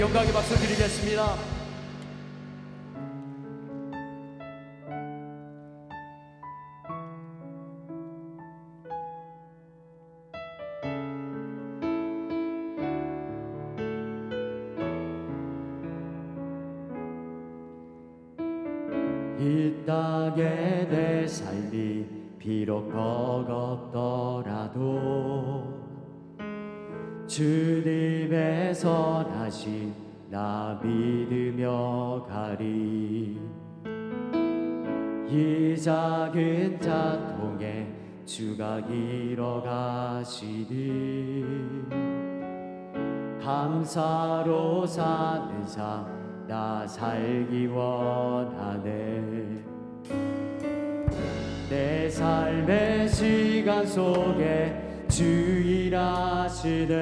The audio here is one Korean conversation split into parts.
영광의 박수 드리겠습니다. 이 땅에 내 삶이 비록 버겁더라도 주님의 선하심 나 믿으며 가리. 이 작은 자통에 주가 이뤄가시니 감사로 사는 삶 나 살기 원하네. 내 삶의 시간 속에 주 일하시네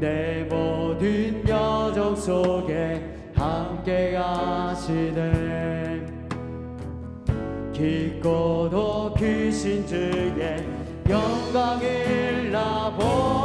내 모든 여정 속에 함께 하시네 깊고도 크신 주의 영광을 나보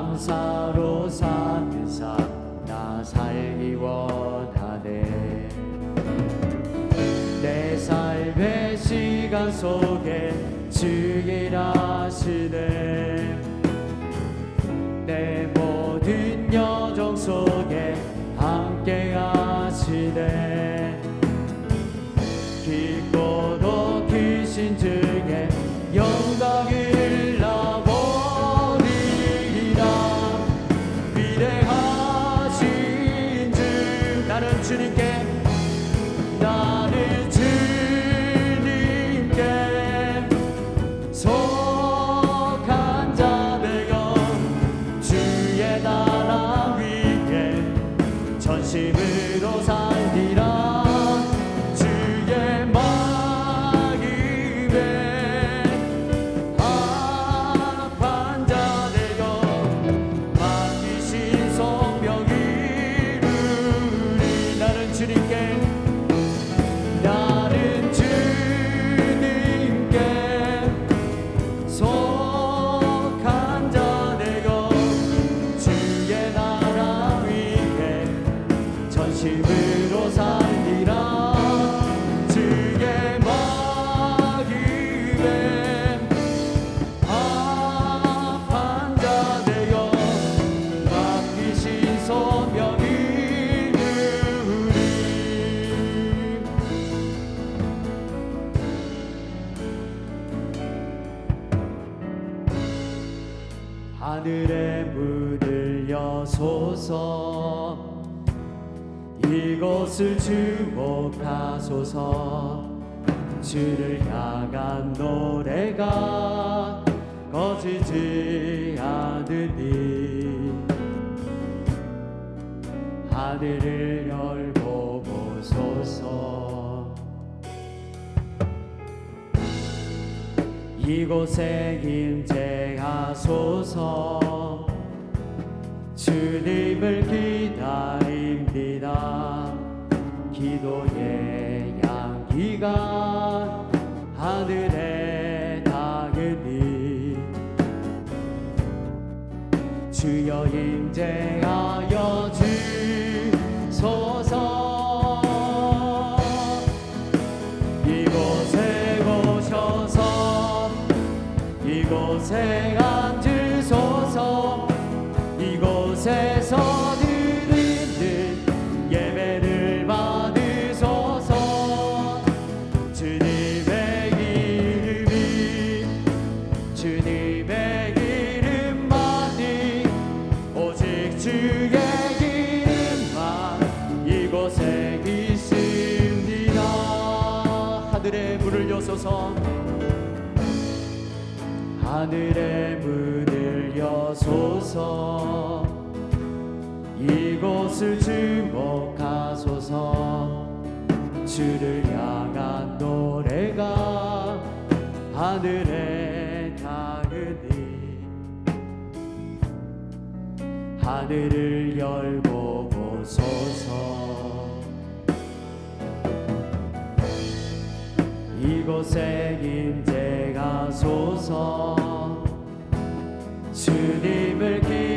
감사로 사는 삶나 살기 원하네 내 삶의 시간 속에 주일하시네 내 모든 여정 속에 함께 하시네 깊고도 크신 주의 영 주목하소서. 주를 향한 노래가 꺼지지 않으니. 하늘을 열고 보소서. 이곳에 임재하소서 네가 하늘에 닿으니 주여 임재하여 주소서. 이곳에 오셔서 이곳에 안 하늘의 문을 여소서. 이곳을 주목하소서. 주를 향한 노래가 하늘에 닿으니. 하늘을 열고 보소서. 이곳에 임재가 소서 주님을 기